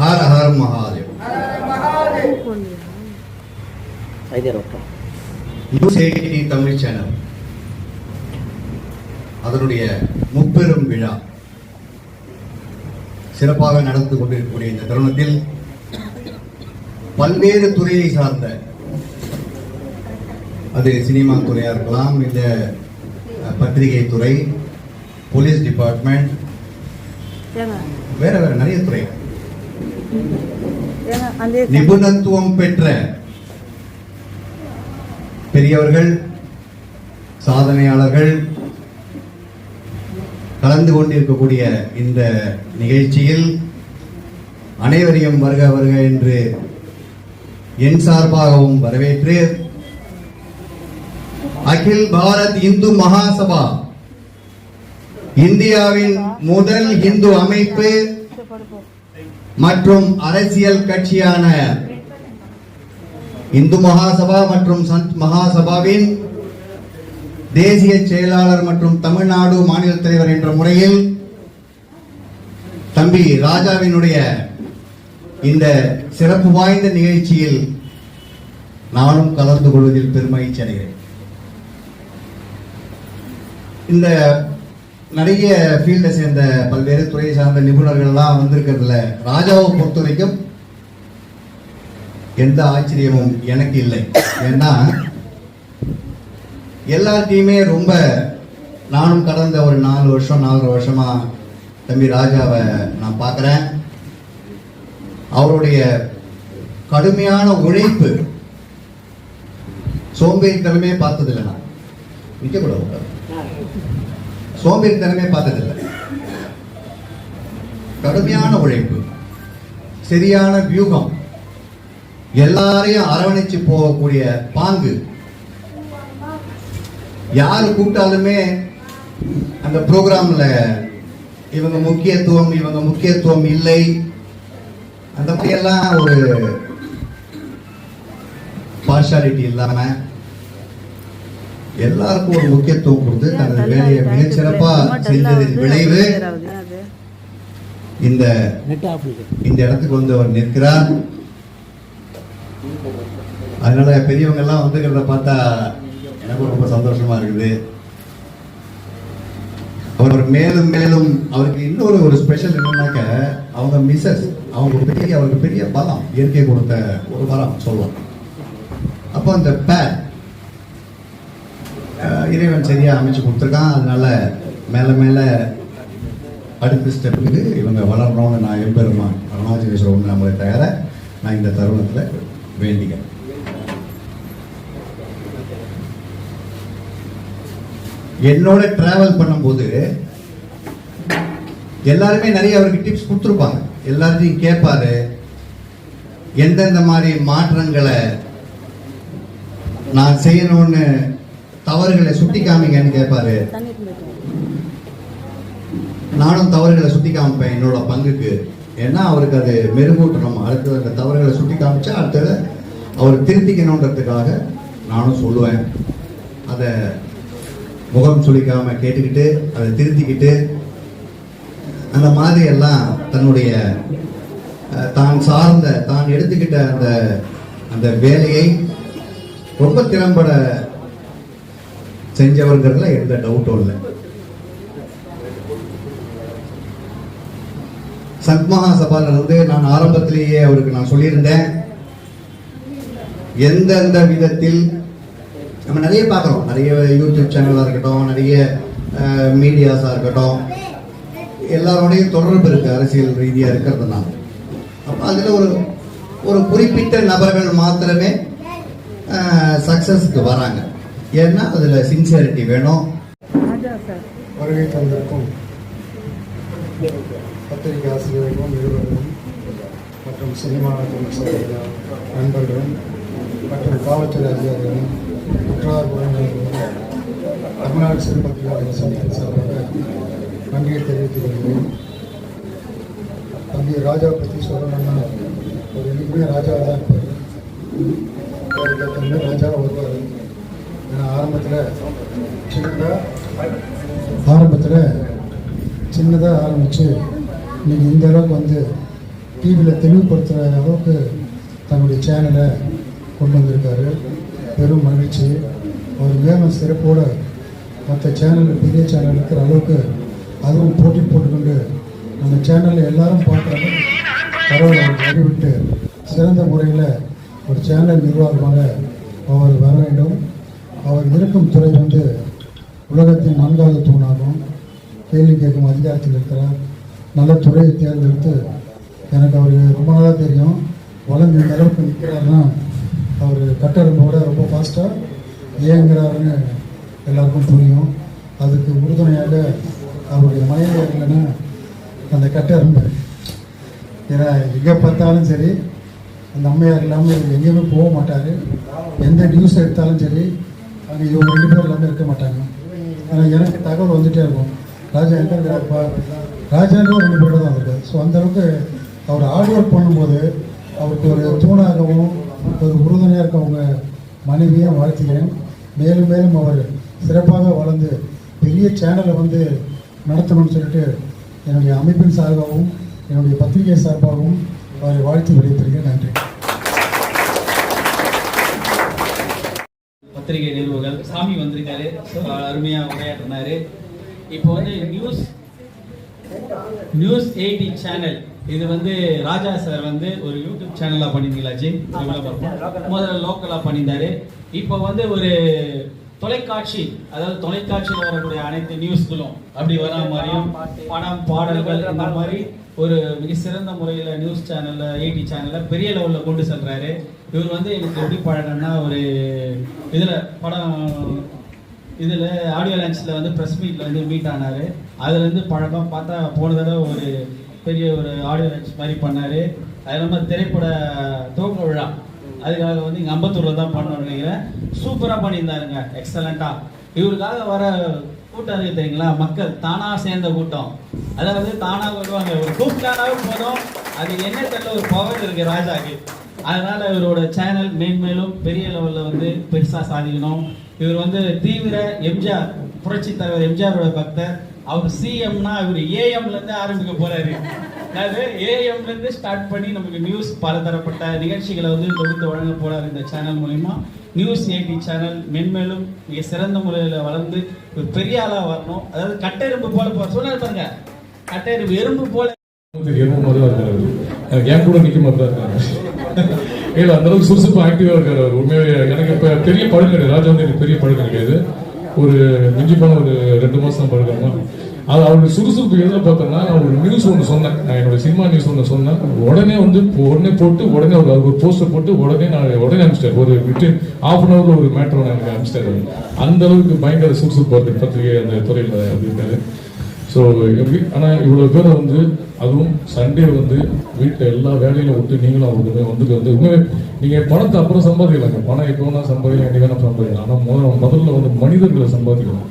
Hara Har Mahadev. News Tamil channel அதனுடைய முப்பெரும் விழா. சிறப்பாக நடந்து கொண்டிருக்கக்கூடிய இந்த தருணத்தில் பல்வேறு துறையை சார்ந்த அது சினிமா துறையாக இருக்கலாம் இந்த பத்திரிகை துறை போலீஸ் டிபார்ட்மெண்ட் வேற வேற நிறைய துறைகள். நிபுணத்துவம் பெற்ற பெரியவர்கள் சாதனையாளர்கள் கலந்து கொண்டிருக்கக்கூடிய இந்த நிகழ்ச்சியில் அனைவரையும் வருக வருக என்று என் சார்பாகவும் வரவேற்று அகில் பாரத் இந்து மகாசபா இந்தியாவின் முதல் இந்து அமைப்பு மற்றும் அரசியல் கட்சியான இந்து மகாசபா மற்றும் சந்த் மகாசபாவின் தேசிய செயலாளர் மற்றும் தமிழ்நாடு மாநில தலைவர் என்ற முறையில் தம்பி ராஜாவினுடைய இந்த சிறப்பு வாய்ந்த நிகழ்ச்சியில் நானும் கலந்து கொள்வதில் பெருமகிழ்ச்சி அடைகிறேன். இந்த நிறைய ஃபீல்டை சேர்ந்த பல்வேறு துறையை சார்ந்த நிபுணர்கள்லாம் வந்திருக்கிறதுல. ராஜாவை பொறுத்த வரைக்கும் எந்த ஆச்சரியமும் எனக்கு இல்லை. ஏன்னா எல்லாத்தையுமே ரொம்ப நானும் கடந்த ஒரு நாலு வருஷம் நாலரை வருஷமா தம்பி ராஜாவை நான் பார்க்குறேன். அவருடைய கடுமையான உழைப்பு சோம்பேறித்தனமே பார்த்ததில்லை நான். விற்கக்கூடாது சோம்பேறித்தனமே பார்த்ததில்லை. கடுமையான உழைப்பு சரியான வியூகம் எல்லாரையும் அரவணைச்சு போகக்கூடிய பாங்கு. யார் கூப்பிட்டாலுமே அந்த ப்ரோக்ராமில் இவங்க முக்கியத்துவம் இவங்க முக்கியத்துவம் இல்லை. அந்த மாதிரியெல்லாம் ஒரு பார்ஷாலிட்டி இல்லாமல் எல்லாருக்கும் ஒரு முக்கியத்துவம் கொடுத்து தனது வேலையை மிகச்சிறப்பாக செய்ததின் விளைவு. இந்த இந்த இடத்துக்கு வந்து அவர் நிற்கிறார். அதனால பெரியவங்க எல்லாம் வந்துக்கிறத பார்த்தா எனக்கு ரொம்ப சந்தோஷமா இருக்குது. அவர் மேலும் மேலும் அவருக்கு இன்னொரு ஒரு ஸ்பெஷல் என்னன்னாக்க அவங்க மிஸ்ஸஸ் அவங்க பெரிய அவருக்கு பெரிய பலம் இயற்கை கொடுத்த ஒரு பலம் சொல்லுவோம் அப்போ அந்த பேட் இறைவன் சரியாக அமைச்சு கொடுத்துருக்கான். அதனால மேலே மேலே அடுத்த ஸ்டெப்புக்கு இவங்க வளரணும்னு நான் எம்பெருமான் அருணாச்சலேஸ்வரர் நம்மளை தயார நான் இந்த தருணத்தில் வேண்டிக்கிறேன். என்னோட டிராவல் பண்ணும்போது எல்லாருமே நிறைய அவருக்கு டிப்ஸ் கொடுத்துருப்பாங்க. எல்லாத்தையும் கேட்பாரு. எந்தெந்த மாதிரி மாற்றங்களை நான் செய்யணும்னு தவறுகளை சுட்டி காமிங்கன்னு கேட்பாரு நானும் தவறுகளை சுட்டி காமிப்பேன் என்னோட பங்குக்கு. ஏன்னா அவருக்கு அது மெருகூட்டணும். அடுத்தது அந்த தவறுகளை சுட்டி காமிச்சா அடுத்தது அவர் திருத்திக்கணுன்றதுக்காக நானும் சொல்லுவேன். அதை முகம் சுளிக்காம கேட்டுக்கிட்டு அதை திருத்திக்கிட்டு அந்த மாதிரி எல்லாம் தன்னுடைய தான் சார்ந்த தான் எடுத்துக்கிட்ட அந்த அந்த வேலையை ரொம்ப திறம்பட செஞ்சவர்கிறதுல எந்த டவுட்டும் இல்லை. சத்மகா சபால நான் ஆரம்பத்திலேயே அவருக்கு நான் சொல்லியிருந்தேன். எந்தெந்த விதத்தில் நம்ம நிறைய பார்க்குறோம். நிறைய யூடியூப் சேனலாக இருக்கட்டும் நிறைய மீடியாஸாக இருக்கட்டும். எல்லாரோடையும் தொடர்பு இருக்குது அரசியல் ரீதியாக இருக்கிறதுனால. அப்போ அதில் ஒரு ஒரு குறிப்பிட்ட நபர்கள் மாத்திரமே சக்சஸுக்கு வராங்க. ஏன்னா அதில் சின்சியரிட்டி வேணும். ராஜா சார். வருகை தந்திருக்கும். பத்திரிகை ஆசிரியர்களும் நிருபர்களும் மற்றும் சினிமா நண்பர்களும் மற்றும் காவல்துறை அதிகாரிகளும் குற்றார் உறவினர்களும் தமிழ்நாடு சிறு பத்திரிகையாளர் சங்கத்தின் சார்பாக நன்றியை தெரிவித்துக் கொள்கிறேன். தம்பி ராஜா பற்றி சொல்லணும்னா ஒரு என்னைக்குமே ராஜாவாக தான் இருப்பார். ராஜா வருவார் ஏன்னா ஆரம்பத்தில் சின்னதாக ஆரம்பத்தில் சின்னதாக ஆரம்பித்து இன்றைக்கி இந்த அளவுக்கு வந்து டிவியில் தெளிவுபடுத்துகிற அளவுக்கு தன்னுடைய சேனலை கொண்டு வந்திருக்காரு. பெரும் மகிழ்ச்சி. அவர் மேலும் சிறப்போடு மற்ற சேனல் பெரிய சேனல் இருக்கிற அளவுக்கு அதுவும் போட்டி போட்டுக்கொண்டு நம்ம சேனலில் எல்லாரும் பார்க்குறாங்க பரவாயில்ல அறிவிட்டு சிறந்த முறையில் ஒரு சேனல் நிர்வாகமாக அவர் வர வேண்டும். அவர் இருக்கும் துறை வந்து உலகத்தின் நான்காவது தூணாகும் கேள்வி கேட்கும் அதிகாரத்தில் இருக்கிறார். நல்ல துறையை தேர்ந்தெடுத்து எனக்கு அவர் ரொம்ப நாளாக தெரியும். வளர்ந்து இந்த அளவுக்கு நிற்கிறாருன்னா அவர் கட்டரம்போட ரொம்ப ஃபாஸ்ட்டாக இயங்குறாருன்னு எல்லாருக்கும் புரியும். அதுக்கு உறுதுணையாக அவருடைய மனைவி இல்லைன்னா அந்த கட்டரம்பு ஏன்னா எங்கே பார்த்தாலும் சரி அந்த அம்மையார் இல்லாமல் எங்கேயுமே போக மாட்டார். எந்த நியூஸ் எடுத்தாலும் சரி ஆனால் இவங்க ரெண்டு பேர் இல்லாமல் இருக்க மாட்டாங்க. ஆனால் எனக்கு தகவல் வந்துகிட்டே இருக்கும். ராஜா எங்கே இருக்கிறாருப்பா ராஜான்னு ரெண்டு பேர் தான் இருக்காரு. ஸோ அந்தளவுக்கு அவர் ஹார்ட் ஒர்க் பண்ணும்போது அவருக்கு ஒரு தூணாகவும் ஒரு உறுதுணையாக இருக்கவங்க மனைவியாக வாழ்த்துகிறேன். மேலும் மேலும் அவர் சிறப்பாக வளர்ந்து பெரிய சேனலை வந்து நடத்தணும்னு சொல்லிட்டு என்னுடைய அமைப்பின் சார்பாகவும் என்னுடைய பத்திரிகை சார்பாகவும் அவரை வாழ்த்து வெளியிட்டிருக்கேன் நன்றி. பத்திரிகை சாமி வந்திருக்காரு. அஹ் அருமையா உரையாற்றினாரு. இப்போ வந்து நியூஸ் நியூஸ் எயிட்டி சேனல் இது வந்து ராஜா சார் வந்து ஒரு யூடியூப் சேனலா பண்ணியிருந்தீங்களா ஜி. முதல்ல லோக்கலா பண்ணியிருந்தாரு. இப்போ வந்து ஒரு தொலைக்காட்சி அதாவது தொலைக்காட்சியில் வரக்கூடிய அனைத்து நியூஸ்களும் அப்படி வரா மாதிரியும் படம் பாடல்கள் இந்த மாதிரி ஒரு மிக சிறந்த முறையில் நியூஸ் சேனல்ல எயிட்டி சேனல்ல பெரிய லெவலில் கொண்டு செல்றாரு. இவர் வந்து எனக்கு எப்படி பழக்கம்னா ஒரு இதில் படம் இதில் ஆடியோ லான்ச்சில் வந்து ப்ரெஸ் மீட்டில் வந்து மீட் ஆனார். அதுலேருந்து பழக்கம் பார்த்தா போன தடவை ஒரு பெரிய ஒரு ஆடியோ லான்ச் மாதிரி பண்ணார். அது இல்லாமல் திரைப்பட துவக்க விழா. அதுக்காக வந்து இங்கே அம்பத்தூரில் தான் பண்ணோம்னு நினைக்கிறேன். சூப்பராக பண்ணியிருந்தாருங்க. எக்ஸலண்ட்டாக இவருக்காக வர கூட்டம் இருக்கு தெரியுங்களா? மக்கள் தானாக சேர்ந்த கூட்டம். அதாவது தானாக வருவாங்க. ஒரு கூப்பிட்டானாவே போதும். அது என்ன தெரியல ஒரு பவர் இருக்குது ராஜாக்கு. அதனால் இவரோட சேனல் மேன்மேலும் பெரிய லெவலில் வந்து பெருசாக சாதிக்கணும். இவர் வந்து தீவிர எம்ஜிஆர் புரட்சி தலைவர் எம்ஜிஆரோட பக்தர். அவர் சிஎம்னா இவர் ஏஎம்ல இருந்து ஆரம்பிக்க போகிறாரு அதாவது ஏஎம்ல இருந்து ஸ்டார்ட் பண்ணி நமக்கு நியூஸ் பலதரப்பட்ட நிகழ்ச்சிகளை வந்து தொகுத்து வழங்க போகிறார் இந்த சேனல் மூலிமா நியூஸ் எயிட்டி சேனல் மென்மேலும் மிக சிறந்த முறையில் வளர்ந்து ஒரு பெரிய ஆளாக வரணும். அதாவது கட்டெரும்பு போல போகிற சொன்னார் பாருங்க. கட்டெரும்பு எறும்பு போல. எறும்பு மாதிரி என் கூட நிற்கும் தான் இல்லை அந்த அளவுக்கு சுறுசுறுப்பு ஆக்டிவா இருக்காரு அவர். உண்மையாக எனக்கு இப்ப பெரிய படம் கிடையாது. ராஜா வந்து எனக்கு பெரிய படம் கிடையாது. ஒரு மிஞ்சி போன ஒரு ரெண்டு மாசம் பழக்கம் தான். அது அவருடைய சுறுசுறுப்பு எதில் பார்த்தோம்னா நான் ஒரு நியூஸ் ஒன்று சொன்னேன். நான் என்னோட சினிமா நியூஸ் ஒன்று சொன்னேன். உடனே வந்து உடனே போட்டு உடனே ஒரு ஒரு போஸ்டர் போட்டு உடனே நான் உடனே அனுப்பிச்சிட்டேன் ஒரு விட்டு ஆஃப் அன் ஹவர்ல ஒரு மேட்ரு ஒன்று எனக்கு அனுப்பிச்சிட்டாரு அந்த அளவுக்கு பயங்கர சுறுசுறுப்பு வருது பத்திரிகை அந்த துறையில் அப்படி ஸோ எப்படி ஆனால் இவ்வளோ பேரை வந்து அதுவும் சண்டே வந்து வீட்டில் எல்லா வேலையிலும் விட்டு நீங்களும் அவங்களுக்கு வந்துட்டு வந்து உண்மையே நீங்கள் பணத்தை அப்புறம் சம்பாதிக்கலாங்க. பணம் எப்போ வேணால் சம்பாதிக்கலாம் எப்படி வேணால் சம்பாதிக்கலாம். ஆனால் முதல்ல முதல்ல வந்து மனிதர்களை சம்பாதிக்கணும்.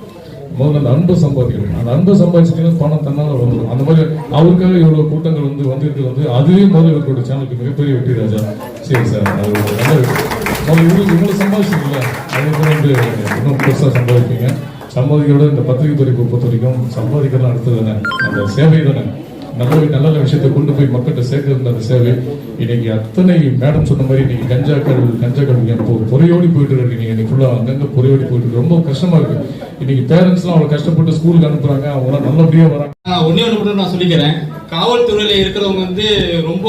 முதல்ல அந்த அன்பை சம்பாதிக்கணும். அந்த அன்பை சம்பாதிச்சிட்டீங்கன்னா பணம் தன்னால வந்துடும் அந்த மாதிரி அவருக்காக இவ்வளோ கூட்டங்கள் வந்து வந்துட்டு வந்து அதுவே முதல்ல இவர்களோட சேனலுக்கு மிகப்பெரிய வெற்றி ராஜா. சரி சார் அது ஒரு இவ்வளோ இவ்வளோ சம்பாதிச்சிங்களா அதுக்கப்புறம் வந்து இன்னும் பெருசாக சம்பாதிப்பீங்க. சம்பாதிக்கிறத இந்த பத்திரிகை துறை பொறுத்த வரைக்கும் சம்பாதிக்கலாம் அடுத்தது தானே. அந்த சேவை தானே. நல்ல நல்ல நல்ல விஷயத்தை கொண்டு போய் மக்கள்கிட்ட சேர்க்கறது அந்த சேவை. இன்னைக்கு அத்தனை மேடம் சொன்ன மாதிரி இன்னைக்கு கஞ்சாக்கள் கஞ்சாக்கள் இப்போ பொறையோடி போயிட்டு இருக்கு. நீங்க இன்னைக்கு ஃபுல்லாக அங்கங்க பொறையோடி போயிட்டு இருக்கு. ரொம்ப கஷ்டமா இருக்கு. இன்னைக்கு பேரண்ட்ஸ்லாம் அவ்வளோ கஷ்டப்பட்டு ஸ்கூலுக்கு அனுப்புறாங்க. அவங்களாம் நல்லபடியாக வராங்க. ஒன்னே ஒன்று மட்டும் நான் சொல்லிக்கிறேன். காவல்துறையில இருக்கிறவங்க வந்து ரொம்ப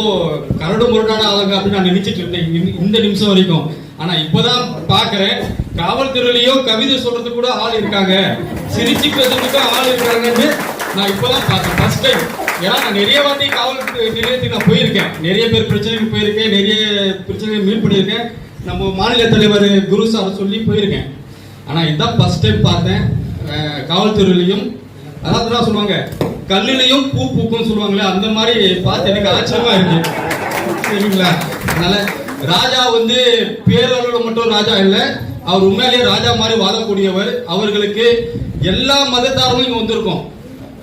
கரடு முரடான ஆளுங்க அப்படின்னு நான் நினைச்சிட்டு இருந்தேன். இந்த நிமிஷம் வரைக்கும். ஆனா இப்பதான் பாக்குறேன் காவல்துறையிலயோ கவிதை சொல்றதுக்கு கூட ஆள் இருக்காங்க. சிரிச்சுக்கிறதுக்கு ஆள் இருக்காங்கன்னு நான் இப்பதான் பார்த்தேன். ஃபர்ஸ்ட் டைம் ஏன்னா நான் நிறைய வாட்டி காவல் நிலையத்துக்கு நான் போயிருக்கேன். நிறைய பேர் பிரச்சனைக்கு போயிருக்கேன். நிறைய பிரச்சனைகள் மீன் பண்ணியிருக்கேன். நம்ம மாநில தலைவர் குரு சார் சொல்லி போயிருக்கேன். ஆனா இதான் ஃபர்ஸ்ட் டைம் பார்த்தேன். காவல்துறையிலையும் அதாவது என்ன சொல்லுவாங்க கல்லுலையும் பூ பூக்கும் சொல்லுவாங்களே அந்த மாதிரி பார்த்து எனக்கு ஆச்சரியமா இருக்கு. சரிங்களா? அதனால ராஜா வந்து பேரளவில் மட்டும் ராஜா இல்லை. அவர் உண்மையிலேயே ராஜா மாதிரி வாழக்கூடியவர். அவர்களுக்கு எல்லா மதத்தாரும் இங்க வந்திருக்கோம்.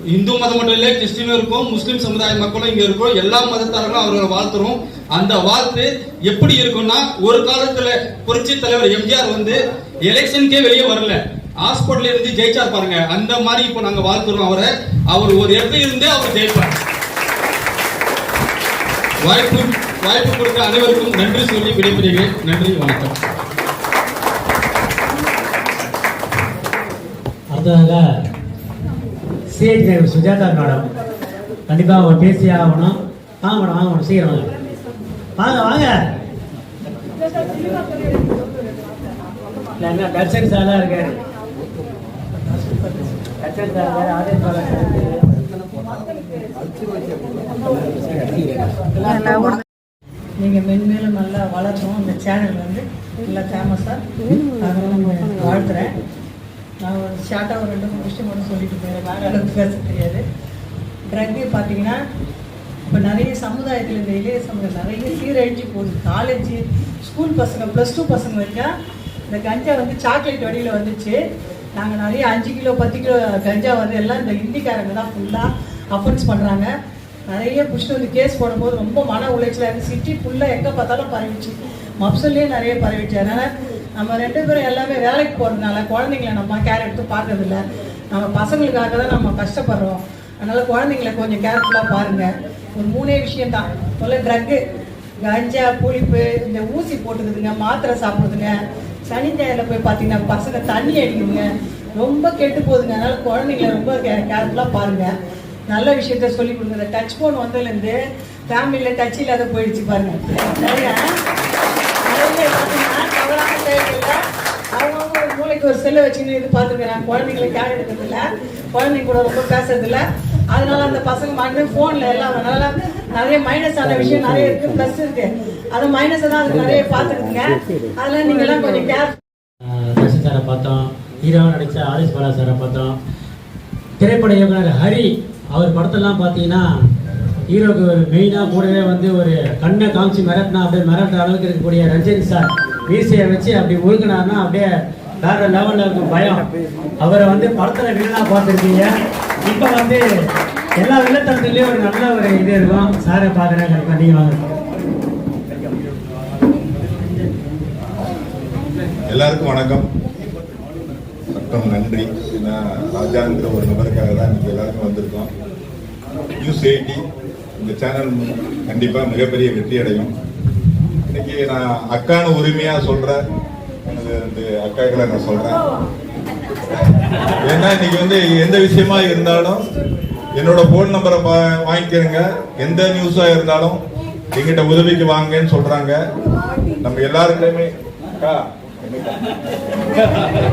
இந்து மதம் மட்டும் இல்லை கிறிஸ்டினும் இருக்கும் முஸ்லீம் சமுதாய மக்களும் இங்க இருக்கும். எல்லா மதத்தாரங்களும் அவர்களை வாழ்த்துறோம். அந்த வாழ்த்து எப்படி இருக்கும்னா ஒரு காலத்துல புரட்சி தலைவர் எம்ஜிஆர் வந்து எலெக்ஷனுக்கே வெளியே வரல. ஹாஸ்பிட்டல் இருந்து ஜெயிச்சார் பாருங்க. அந்த மாதிரி இப்போ நாங்க வாழ்த்துறோம் அவரை. அவர் ஒரு இடத்துல இருந்து அவர் ஜெயிப்பார். வாய்ப்பு வாய்ப்பு கொடுத்த அனைவருக்கும் நன்றி சொல்லி விடைபெறுகிறேன். நன்றி வணக்கம். அடுத்ததாக சிஐடி டிரைவர் சுஜாதா மேடம். கண்டிப்பாக அவங்க பேசியே ஆகணும். வாங்க மேடம் வாங்க மேடம் சீக்கிரம் வாங்க. வாங்க வாங்க. தர்ஷன் இருக்காரு. சார் இருக்காரு, ஆதேஷ் சார் இருக்காரு. நீங்கள் மென்மேலும் நல்லா வளரணும் இந்த சேனல் வந்து நல்லா ஃபேமஸாக அதனால் வாழ்த்துறேன். நான் ஒரு ஷார்ட்டாக ஒரு ரெண்டு மூணு விஷயம் மட்டும் சொல்லிட்டு போயிடுறேன். வேறு அளவுக்கு பேச தெரியாது. ட்ரக்கு பார்த்தீங்கன்னா இப்போ நிறைய சமுதாயத்தில் இந்த இளைய சமுதாயம் நிறைய சீரழிஞ்சு போகுது. காலேஜ் ஸ்கூல் பசங்க ப்ளஸ் டூ பசங்க வரைக்கும் இந்த கஞ்சா வந்து சாக்லேட் வடியில் வந்துச்சு. நாங்கள் நிறைய அஞ்சு கிலோ பத்து கிலோ கஞ்சா வந்து எல்லாம் இந்த ஹிந்திக்காரங்க தான் ஃபுல்லாக அஃபன்ஸ் பண்ணுறாங்க நிறைய புஷ்டு வந்து கேஸ் போடும்போது ரொம்ப மன உளைச்சலாக இருந்து சிட்டி ஃபுல்லாக எங்கே பார்த்தாலும் பரவிச்சு மப்சல்லே நிறைய பரவிச்சு அதனால் நம்ம ரெண்டு பேரும் எல்லாமே வேலைக்கு போகிறதுனால குழந்தைங்கள நம்ம கேர் எடுத்து பார்க்கறதில்ல. நம்ம பசங்களுக்காக தான் நம்ம கஷ்டப்படுறோம். அதனால் குழந்தைங்கள கொஞ்சம் கேர்ஃபுல்லாக பாருங்கள் ஒரு மூணே விஷயம் தான். சொல்ல ட்ரக்கு கஞ்சா புளிப்பு இந்த ஊசி போட்டுக்குதுங்க மாத்திரை சாப்பிடுதுங்க சனி ஞாயிறில் போய் பார்த்தீங்கன்னா பசங்க தண்ணி அடிக்குதுங்க. ரொம்ப கெட்டு போகுதுங்க. அதனால் குழந்தைங்கள ரொம்ப கேர்ஃபுல்லாக பாருங்கள் நல்ல விஷயத்த சொல்லி கொடுங்க இந்த டச் ஃபோன் வந்ததுலேருந்து ஃபேமிலியில் டச் இல்லாத போயிடுச்சு பாருங்க. நிறையா நிறைய பார்த்தீங்கன்னா தவறான அவங்கவுங்க ஒரு மூளைக்கு ஒரு செல்லை வச்சுன்னு இது பார்த்துக்கிறாங்க குழந்தைங்களை கேட்க எடுக்கிறதில்ல. குழந்தைங்க கூட ரொம்ப பேசுறதில்ல. அதனால அந்த பசங்க மட்டுமே ஃபோனில் எல்லாம் அதனால நிறைய மைனஸ் ஆன விஷயம் நிறைய இருக்கு ப்ளஸ் இருக்கு. அது மைனஸை தான் அது நிறைய பார்த்துருக்குங்க அதெல்லாம் நீங்கள்லாம் கொஞ்சம் கேர் சாரை பார்த்தோம். ஹீரோவாக நடித்த ஆரிஸ் பாலா சாரை பார்த்தோம். திரைப்பட இயக்குனர் ஹரி அவர் படத்தெல்லாம் பார்த்தீங்கன்னா ஹீரோக்கு மெயினாக கூடவே வந்து ஒரு கண்ணை காமிச்சு மிரட்டினா அப்படியே மிரட்டுற அளவுக்கு இருக்கக்கூடிய ரஞ்சன் சார் மீசையை வச்சு அப்படி முழுக்கினார்னா அப்படியே வேற லெவலில் இருக்கும் பயம். அவரை வந்து படத்தில் வீணாக பார்த்துருக்கீங்க. இப்போ வந்து எல்லா வில்லத்தனத்துலேயும் ஒரு நல்ல ஒரு இது இருக்கும். சாரை பார்க்குறேன் கண்டிப்பாக நீங்கள் வாங்க. எல்லாருக்கும் வணக்கம். சட்டம் நன்றி. பார்த்தீங்கன்னா ராஜாங்கிற ஒரு நபருக்காக தான் இன்றைக்கி எல்லாருமே வந்திருக்கோம். நியூஸ் எயிட்டி இந்த சேனல் கண்டிப்பாக மிகப்பெரிய வெற்றி அடையும். இன்னைக்கு நான் அக்கான உரிமையாக சொல்கிறேன் எனது இந்த அக்காக்களை நான் சொல்கிறேன் ஏன்னா இன்னைக்கு வந்து எந்த விஷயமா இருந்தாலும் என்னோட ஃபோன் நம்பரை வாங்கிக்கிறேங்க எந்த நியூஸாக இருந்தாலும் எங்கிட்ட உதவிக்கு வாங்கன்னு சொல்றாங்க. நம்ம எல்லாருக்குமே அக்கா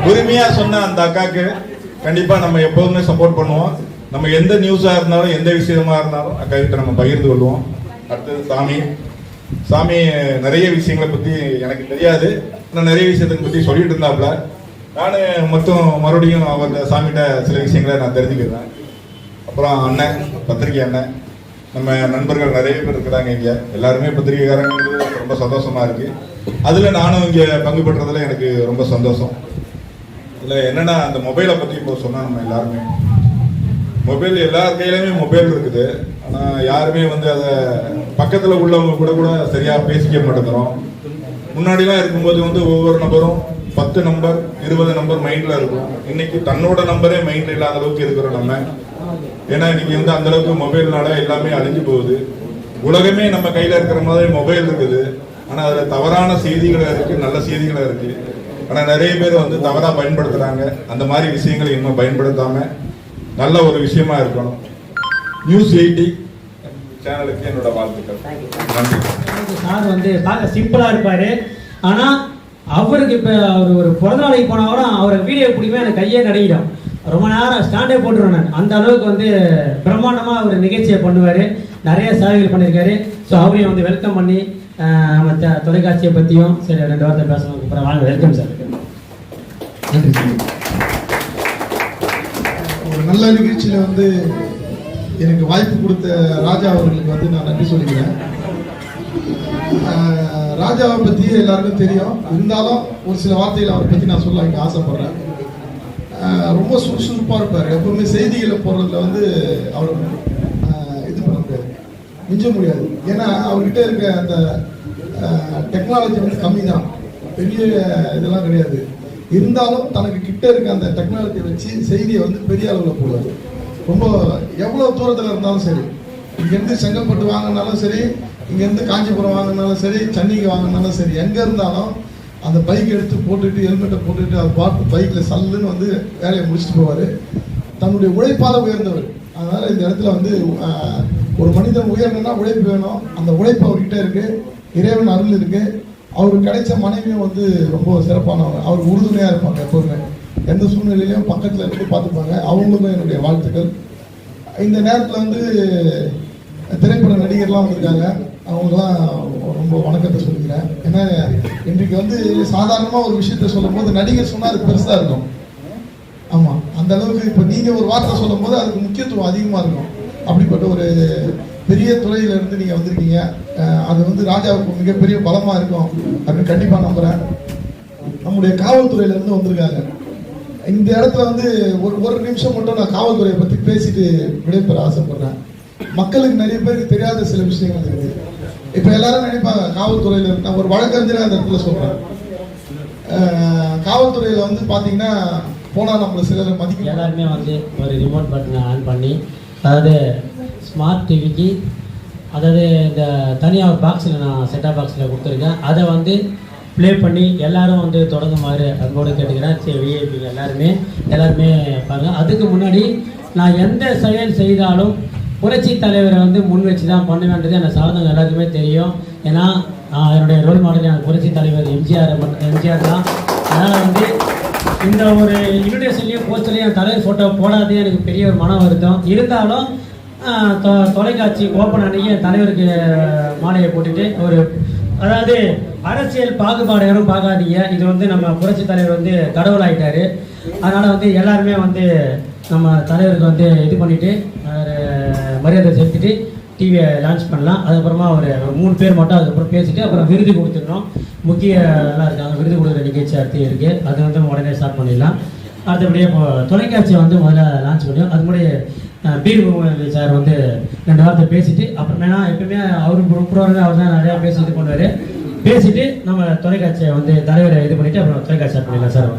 உரிமையா சொன்ன அந்த அக்காக்கு கண்டிப்பா நம்ம எப்போதுமே சப்போர்ட் பண்ணுவோம். நம்ம எந்த நியூஸா இருந்தாலும் எந்த விஷயமா இருந்தாலும் அக்கா கிட்ட நம்ம பகிர்ந்து கொள்வோம். அடுத்தது சாமி. சாமி நிறைய விஷயங்களை பத்தி எனக்கு தெரியாது. நான் நிறைய விஷயத்தை பத்தி சொல்லிட்டு இருந்தாப்ல. நான் மொத்தம் மறுபடியும் அவர் சாமிகிட்ட சில விஷயங்களை நான் தெரிஞ்சுக்கிறேன். அப்புறம் அண்ணன் பத்திரிகை அண்ணன். நம்ம நண்பர்கள் நிறைய பேர் இருக்கிறாங்க இங்க. எல்லாருமே பத்திரிகைக்காரங்க. ரொம்ப சந்தோஷமா இருக்கு. அதுல நானும் இங்க பங்கு பெற்றதுல எனக்கு ரொம்ப சந்தோஷம். இல்லை என்னென்னா அந்த மொபைலை பற்றி இப்போ சொன்னால் நம்ம எல்லாருமே. மொபைல் எல்லார் கையிலுமே மொபைல் இருக்குது. ஆனால் யாருமே வந்து அதை பக்கத்தில் உள்ளவங்க கூட கூட சரியாக பேசிக்க மாட்டேங்கிறோம். முன்னாடிலாம் இருக்கும்போது வந்து ஒவ்வொரு நபரும் பத்து நம்பர் இருபது நம்பர் மைண்டில் இருக்கும். இன்னைக்கு தன்னோட நம்பரே மைண்டில் இல்லாத அளவுக்கு இருக்கிறோம் நம்ம. ஏன்னா இன்னைக்கு வந்து அந்த அளவுக்கு மொபைல்னால எல்லாமே அழிஞ்சு போகுது. உலகமே நம்ம கையில் இருக்கிற மாதிரி மொபைல் இருக்குது. ஆனால் அதில் தவறான செய்திகளாக இருக்குது நல்ல செய்திகளாக இருக்குது ஆனா நிறைய பேர் வந்து தவறா பயன்படுத்துறாங்க. அந்த மாதிரி விஷயங்களை இன்னும் பயன்படுத்தாம நல்ல ஒரு விஷயமா இருக்கணும். நியூஸ் எயிட்டி சேனலுக்கு என்னோட வாழ்த்துக்கள். நன்றி. சார் வந்து பார்க்க சிம்பிளா இருப்பாரு. ஆனா அவருக்கு இப்ப அவர் ஒரு பிறந்த நாளைக்கு போனா கூட அவருக்கு வீடியோ பிடிக்குமே எனக்கு கையே கிடைக்கும் ரொம்ப நேரம் ஸ்டாண்டே போட்டுருவேன் நான். அந்த அளவுக்கு வந்து பிரம்மாண்டமா அவர் நிகழ்ச்சியை பண்ணுவாரு. நிறைய சேவைகள் பண்ணியிருக்காரு. ஸோ அவரையும் வந்து வெல்கம் பண்ணி நம்ம தொலைக்காட்சியை பற்றியும் சரி ரெண்டு வார்த்தை பேசணும். அப்புறம் வாங்க வெல்கம் சார் நன்றி சார். ஒரு நல்ல நிகழ்ச்சியில் வந்து எனக்கு வாய்ப்பு கொடுத்த ராஜா அவர்களுக்கு வந்து நான் நன்றி சொல்லிக்கிறேன். ராஜாவை பற்றி எல்லாருக்கும் தெரியும். இருந்தாலும் ஒரு சில வார்த்தைகள் அவரை பற்றி நான் சொல்ல இங்கே ஆசைப்பட்றேன். ரொம்ப சுறுசுறுப்பாக இருப்பார். எப்பவுமே செய்திகளை போடுறதுல வந்து அவர் ஆஹ் இது பண்ண முடியாது மிஞ்ச முடியாது. ஏன்னா அவர்கிட்ட இருக்க அந்த டெக்னாலஜி வந்து கம்மி தான் பெரிய இதெல்லாம் கிடையாது. இருந்தாலும் தனக்கு கிட்ட இருக்க அந்த டெக்னாலஜி வச்சு செய்தியை வந்து பெரிய அளவில் போடுவார். ரொம்ப எவ்வளோ தூரத்தில் இருந்தாலும் சரி. இங்கேருந்து செங்கல்பட்டு வாங்கினாலும் சரி இங்கேருந்து காஞ்சிபுரம் வாங்கினாலும் சரி சென்னைக்கு வாங்கினாலும் சரி எங்கே இருந்தாலும் அந்த பைக் எடுத்து போட்டுட்டு ஹெல்மெட்டை போட்டுட்டு அது பாட்டு பைக்கில் சல்லுன்னு வந்து வேலையை முடிச்சுட்டு போவார். தன்னுடைய உழைப்பால் உயர்ந்தவர். அதனால் இந்த இடத்துல வந்து ஒரு மனிதன் உயரணும்னா உழைப்பு வேணும். அந்த உழைப்பு அவர்கிட்ட இருக்கு. இறைவன் அருள் இருக்கு. அவருக்கு கிடைச்ச மனைவியும் வந்து ரொம்ப சிறப்பானவங்க. அவர் உறுதுணையாக இருப்பாங்க எப்போதுமே. எந்த சூழ்நிலையிலையும் பக்கத்தில் இருந்து பார்த்துப்பாங்க. அவங்களுக்கும் என்னுடைய வாழ்த்துக்கள். இந்த நேரத்தில் வந்து திரைப்பட நடிகர்லாம் வந்திருக்காங்க. அவங்களாம் ரொம்ப வணக்கத்தை சொல்லிக்கிறேன். ஏன்னா இன்றைக்கு வந்து சாதாரணமாக ஒரு விஷயத்த சொல்லும்போது நடிகர் சொன்னால் அது பெருசாக இருக்கும். ஆமாம் அந்த அளவுக்கு இப்போ நீங்கள் ஒரு வார்த்தை சொல்லும்போது அதுக்கு முக்கியத்துவம் அதிகமாக இருக்கும். அப்படிப்பட்ட ஒரு பெரிய துறையிலிருந்து நீங்கள் வந்திருக்கீங்க. அது வந்து ராஜாவுக்கு மிகப்பெரிய பலமாக இருக்கும் அப்படின்னு கண்டிப்பாக நம்புகிறேன் நம்முடைய காவல்துறையிலேருந்து வந்திருக்காங்க. இந்த இடத்துல வந்து ஒரு ஒரு நிமிஷம் மட்டும் நான் காவல்துறையை பற்றி பேசிட்டு விடைபெற ஆசைப்படுறேன். மக்களுக்கு நிறைய பேருக்கு தெரியாத சில விஷயங்கள் இருக்குது. இப்போ எல்லாரும் நினைப்பாங்க காவல்துறையில் நான் ஒரு வழக்கறிஞராக அந்த இடத்துல சொல்கிறேன் காவல்துறையில் வந்து பார்த்தீங்கன்னா போனால் நம்மளை சிலர் மதிக்க எல்லாருமே வந்து ஒரு ரிமோட் பட்டனை ஆன் பண்ணி அதாவது ஸ்மார்ட் டிவிக்கு அதாவது இந்த தனியாக பாக்ஸில் நான் செட்டாப் பாக்ஸில் கொடுத்துருக்கேன். அதை வந்து ப்ளே பண்ணி எல்லாரும் வந்து தொடங்குமாறு அன்போடு கேட்டுக்கிறேன் சரி விஐபி எல்லாருமே எல்லாருமே பாருங்கள் அதுக்கு முன்னாடி நான் எந்த செயல் செய்தாலும் புரட்சி தலைவரை வந்து முன் வச்சு தான் பண்ணுவேன்றது எனக்கு சார்ந்தவங்க எல்லாருக்குமே தெரியும். ஏன்னா நான் என்னுடைய ரோல் மாடல் எனக்கு புரட்சி தலைவர் எம்ஜிஆர் எம்ஜிஆர் தான். அதனால் வந்து இந்த ஒரு இன்விடேஷன்லேயும் போஸ்டர்லேயும் என் தலைவர் ஃபோட்டோ போடாதே எனக்கு பெரிய ஒரு மன வருத்தம். இருந்தாலும் தொ- தொலைக்காட்சி ஓப்பன் அன்னைக்கு என் தலைவருக்கு மாலையை போட்டுட்டு ஒரு அதாவது அரசியல் பாகுபாடு யாரும் பார்க்காதீங்க. இது வந்து நம்ம புரட்சி தலைவர் வந்து கடவுள் ஆகிட்டாரு அதனால் வந்து எல்லாருமே வந்து நம்ம தலைவருக்கு வந்து இது பண்ணிட்டு மரியாதை செலுத்திட்டு டிவியை லான்ச் பண்ணலாம். அதுக்கப்புறமா ஒரு மூணு பேர் மட்டும் அதுக்கப்புறம் பேசிட்டு அப்புறம் விருது கொடுத்துடணும். முக்கிய எல்லாம் இருக்காங்க விருது கொடுக்குற நிகழ்ச்சி அடுத்து இருக்குது அது வந்து உடனே ஸ்டார்ட் பண்ணிடலாம். அடுத்தபடியே இப்போ தொலைக்காட்சியை வந்து முதல்ல லான்ச் பண்ணியும் அது முன்னாடி அஹ், பீர் சார் வந்து ரெண்டு வார்த்தை பேசிட்டு அப்புறமேனா எப்பவுமே அவரு ப்ரோக்ராம் அவர் தான் நிறையா பேசி இது பண்ணுவார். பேசிட்டு நம்ம தொலைக்காட்சியை வந்து தலைவரை இது பண்ணிட்டு அப்புறம் தொலைக்காட்சி பண்ணிடலாம் சார்.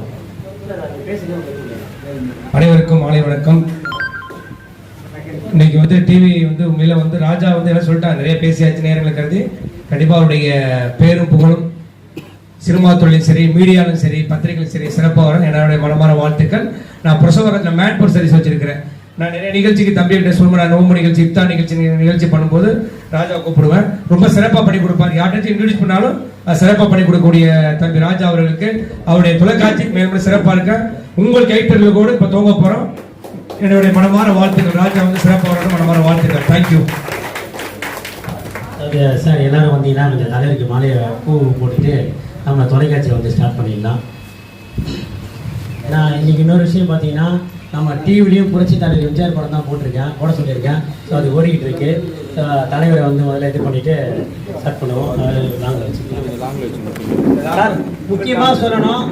அனைவருக்கும் மாலை வணக்கம். இன்னைக்கு வந்து டிவி வந்து உண்மையில வந்து ராஜா வந்து என்ன சொல்லிட்டாங்க நிறைய பேசியாச்சு நேரங்களை கருதி. கண்டிப்பா அவருடைய பேரும் புகழும். சினிமா தொழிலும் சரி மீடியாலும் சரி பத்திரிகைகளும் சரி சிறப்பாக வரும். என்னுடைய மனமான வாழ்த்துக்கள். நான் பிரசவரத்தில் மேன்போர் சர்வீஸ் வச்சிருக்கிறேன். நான் நிறைய நிகழ்ச்சிக்கு தம்பி கிட்ட சொல்லுவேன் நான் நோம்பு நிகழ்ச்சி இப்தா நிகழ்ச்சி நிகழ்ச்சி பண்ணும்போது ராஜா கூப்பிடுவேன். ரொம்ப சிறப்பாக பண்ணி கொடுப்பார். யார்கிட்ட இன்ட்ரடியூஸ் பண்ணாலும் சிறப்பாக பண்ணி கொடுக்கக்கூடிய தம்பி ராஜா அவர்களுக்கு. அவருடைய தொலைக்காட்சி மேலும் சிறப்பாக இருக்க. உங்கள் கூட இப்போ தூங்க போகிறோம் என்னுடைய மனமான வாழ்த்துக்கள். ராஜா வந்து சிறப்பாக வரணும் மனமான வாழ்த்துக்கள். தேங்க்யூ அது சார் எல்லாரும் வந்தீங்கன்னா கொஞ்சம் தலைவருக்கு மாலையை பூ போட்டுட்டு நம்ம தொலைக்காட்சியை வந்து ஸ்டார்ட் பண்ணிடலாம். நான் இன்னைக்கு இன்னொரு விஷயம் பார்த்தீங்கன்னா நம்ம டிவிலையும் புரட்சி தலைவர் எம்ஜிஆர் படம் தான் போட்டிருக்கேன் போட சொல்லியிருக்கேன். ஸோ அது ஓடிக்கிட்டு இருக்கு. தலைவரை வந்து முதல்ல இது பண்ணிட்டு ஸ்டார்ட் பண்ணுவோம். சார் முக்கியமாக சொல்லணும்